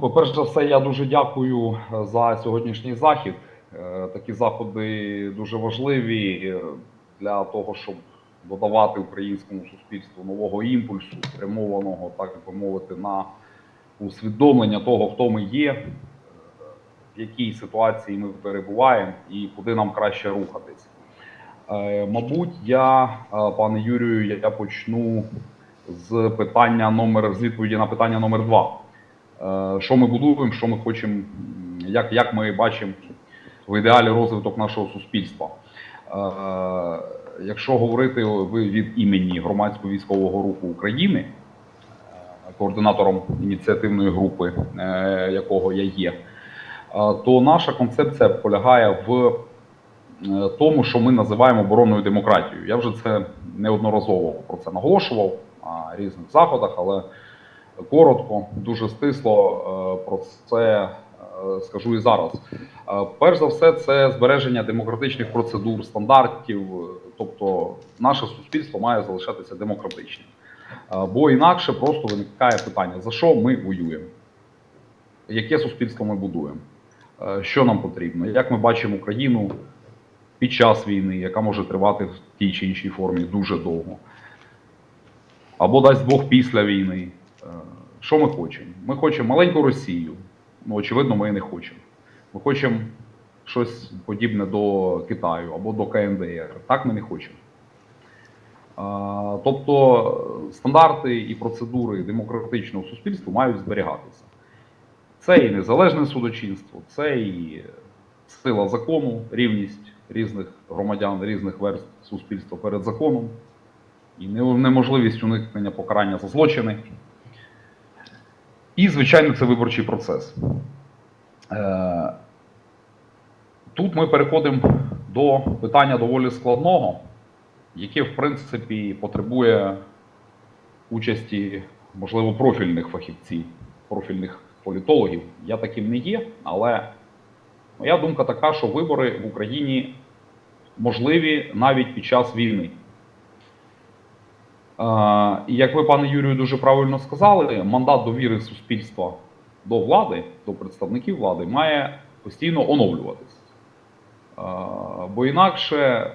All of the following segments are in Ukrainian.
Перш за все, я дуже дякую е, за сьогоднішній захід. Е, Такі заходи дуже важливі е, для того, щоб додавати українському суспільству нового імпульсу, спрямованого, так би мовити, на усвідомлення того, хто ми є, в якій ситуації ми перебуваємо і куди нам краще рухатись. Мабуть, я, пане Юрію, я почну з питання номер з відповіді на питання номер два. Е, Що ми будуємо, що ми хочемо, як, як ми бачимо в ідеалі розвиток нашого суспільства. Е, Якщо говорити від імені громадського військового руху України, е, координатором ініціативної групи, якого я є, то наша концепція полягає в тому, що ми називаємо оборонною демократією. Я вже це неодноразово про це наголошував на різних заходах, але коротко, дуже стисло е, про це е, скажу і зараз. Е, Перш за все, це збереження демократичних процедур, стандартів. Тобто, наше суспільство має залишатися демократичним. Бо інакше просто виникає питання: за що ми воюємо? Яке суспільство ми будуємо? Що нам потрібно? Як ми бачимо Україну під час війни, яка може тривати в тій чи іншій формі дуже довго? Або дасть Бог після війни. Що ми хочемо? Ми хочемо маленьку Росію. Ну, очевидно, ми і не хочемо. Ми хочемо щось подібне до Китаю або до КНДР. Так ми не хочемо. Тобто стандарти і процедури демократичного суспільства мають зберігатися. Це і незалежне судочинство, це і сила закону, рівність різних громадян, різних верств суспільства перед законом, і неможливість уникнення покарання за злочини. І, звичайно, це виборчий процес. Е, Тут ми переходимо до питання доволі складного, яке, в принципі, потребує участі, можливо, профільних фахівців, профільних політологів. Я таким не є, але моя думка така, що вибори в Україні можливі навіть під час війни. Е, як ви, пане Юрію, дуже правильно сказали, мандат довіри суспільства до влади, до представників влади, має постійно оновлюватися. Е, Бо інакше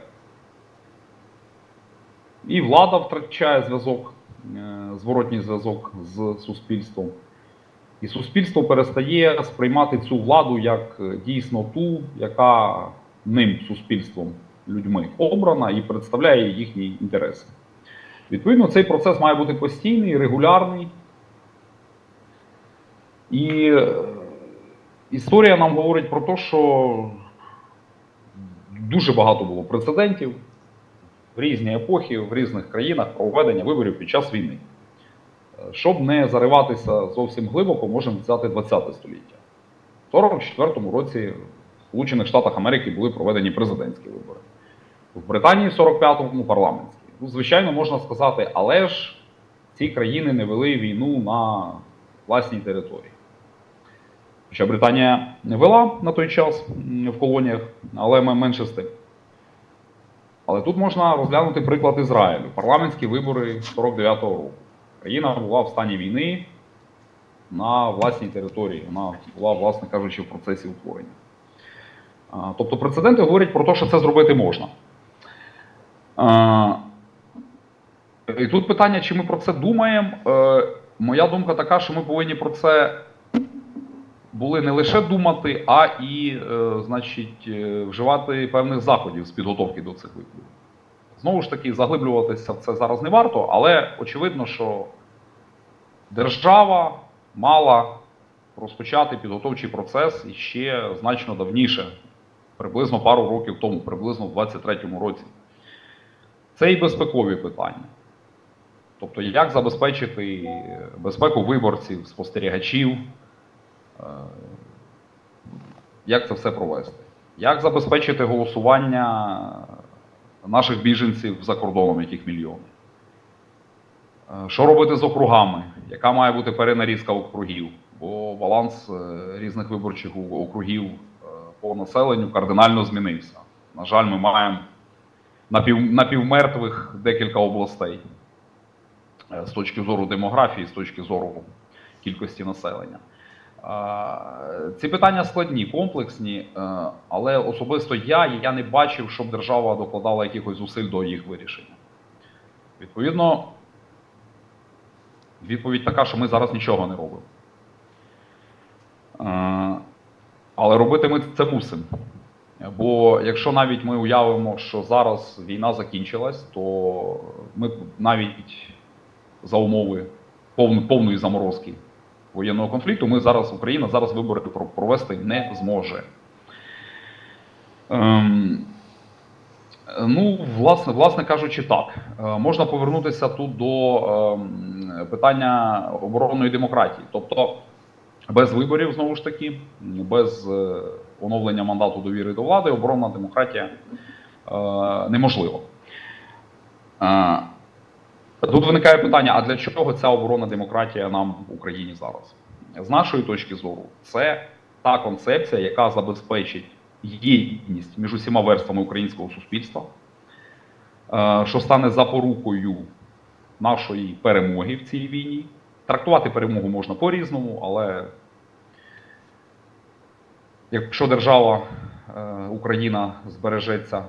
і влада втрачає зв'язок, е, зворотній зв'язок з суспільством. І суспільство перестає сприймати цю владу як дійсно ту, яка ним суспільством, людьми обрана і представляє їхні інтереси. Відповідно, цей процес має бути постійний, регулярний. І е, історія нам говорить про те, що дуже багато було прецедентів в різні епохи, в різних країнах проведення виборів під час війни. Е, Щоб не зариватися зовсім глибоко, можемо взяти 20 століття. В 44-му році в Сполучених Штатах Америки були проведені президентські вибори. В Британії в 45-му парламентські. Ну, звичайно, можна сказати, але ж ці країни не вели війну на власній території. Хоча Британія не вела на той час в колоніях, але менше з тим. Але тут можна розглянути приклад Ізраїлю. Парламентські вибори 49-го року. Країна була в стані війни на власній території. Вона була, власне кажучи, в процесі утворення. Тобто прецеденти говорять про те, що це зробити можна. І тут питання, чи ми про це думаємо. Е, Моя думка така, що ми повинні про це були не лише думати, а і, е, значить, е, вживати певних заходів з підготовки до цих виборів. Знову ж таки, заглиблюватися в це зараз не варто, але очевидно, що держава мала розпочати підготовчий процес іще значно давніше, приблизно пару років тому, приблизно в 23-му році. Це і безпекові питання. Тобто, як забезпечити безпеку виборців, спостерігачів, е, як це все провести? Як забезпечити голосування наших біженців за кордоном, яких мільйони? Е, Що робити з округами? Яка має бути перенарізка округів? Бо баланс е, різних виборчих округів е, по населенню кардинально змінився. На жаль, ми маємо напів, напівмертвих декілька областей е, з точки зору демографії, з точки зору кількості населення. Е, Ці питання складні, комплексні, е, але особисто я, я не бачив, щоб держава докладала якихось зусиль до їх вирішення. Відповідно, відповідь така, що ми зараз нічого не робимо. Е, Але робити ми це мусимо. Бо якщо навіть ми уявимо, що зараз війна закінчилась, то ми навіть за умови повної заморозки воєнного конфлікту, ми зараз, Україна зараз вибори про- провести не зможе. Ем, ну, власне, власне кажучи, так. Е, можна повернутися тут до ем, питання оборонної демократії. Тобто, без виборів, знову ж таки, без е, оновлення мандату довіри до влади, оборонна демократія е, неможлива. Е, Тут виникає питання: а для чого ця оборонна демократія нам в Україні зараз? З нашої точки зору, це та концепція, яка забезпечить єдність між усіма верствами українського суспільства, е, що стане запорукою нашої перемоги в цій війні. Трактувати перемогу можна по-різному, але якщо держава е, Україна збережеться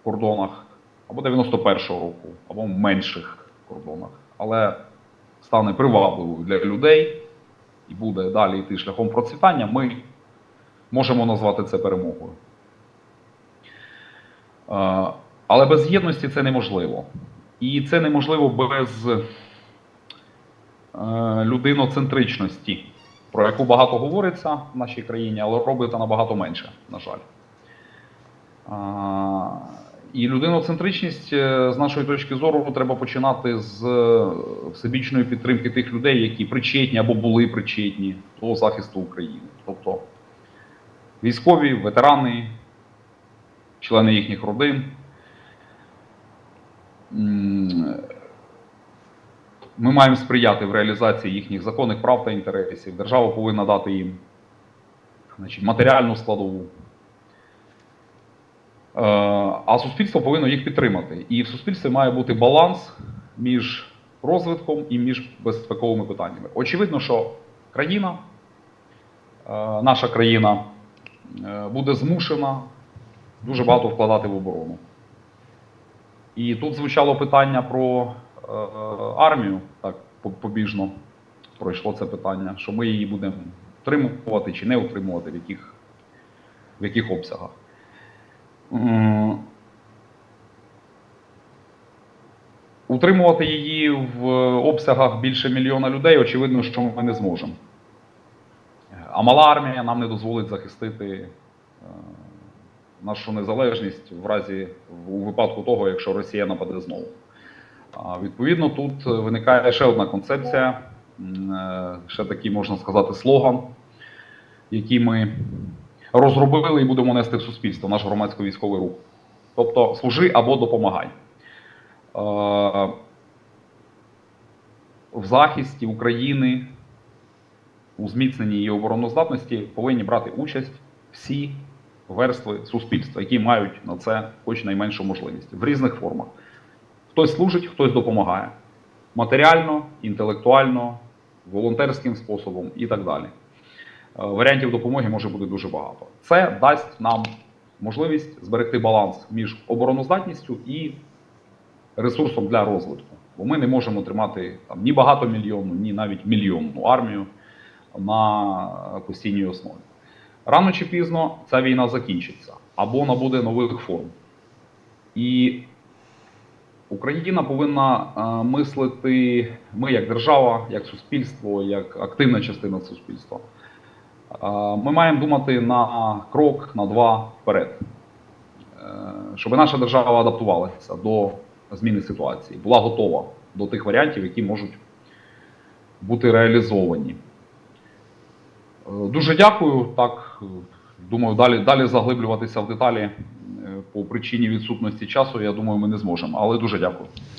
в кордонах або 91-го року, або менших кордонах, але стане привабливою для людей і буде далі йти шляхом процвітання, ми можемо назвати це перемогою. Е, Але без єдності це неможливо. І це неможливо без е, людиноцентричності, про яку багато говориться в нашій країні, але робиться набагато менше, на жаль. І людиноцентричність е, з нашої точки зору треба починати з е, всебічної підтримки тих людей, які причетні або були причетні до захисту України. Тобто військові, ветерани, члени їхніх родин. Ми маємо сприяти в реалізації їхніх законних прав та інтересів. Держава повинна дати їм значить, матеріальну складову. Е, А суспільство повинно їх підтримати. І в суспільстві має бути баланс між розвитком і між безпековими питаннями. Очевидно, що країна, е, наша країна, е, буде змушена дуже багато вкладати в оборону. І тут звучало питання про армію, так побіжно пройшло це питання, що ми її будемо утримувати чи не утримувати, в яких, в яких обсягах. Утримувати її в обсягах більше мільйона людей, очевидно, що ми не зможемо. А мала армія нам не дозволить захистити е, нашу незалежність в разі у випадку того, якщо Росія нападе знову. Відповідно, тут виникає ще одна концепція, е, ще такий, можна сказати, слоган, який ми розробили і будемо нести в суспільство, наш громадсько-військовий рух. Тобто служи або допомагай. Е, В захисті України, у зміцненні її обороноздатності повинні брати участь всі верстви суспільства, які мають на це хоч найменшу можливість в різних формах. Хтось служить, хтось допомагає матеріально, інтелектуально, волонтерським способом і так далі. Е, Варіантів допомоги може бути дуже багато. Це дасть нам можливість зберегти баланс між обороноздатністю і ресурсом для розвитку. Бо ми не можемо тримати там, ні багатомільйонну, ні навіть мільйонну армію на постійній основі. Рано чи пізно ця війна закінчиться або набуде нових форм. І Україна повинна е, мислити, ми як держава, як суспільство, як активна частина суспільства. Е, Ми маємо думати на крок, на два вперед, Е, щоб наша держава адаптувалася до зміни ситуації, була готова до тих варіантів, які можуть бути реалізовані. Е, Дуже дякую. Так, думаю, далі, далі заглиблюватися в деталі по причині відсутності часу, я думаю, ми не зможемо. Але дуже дякую.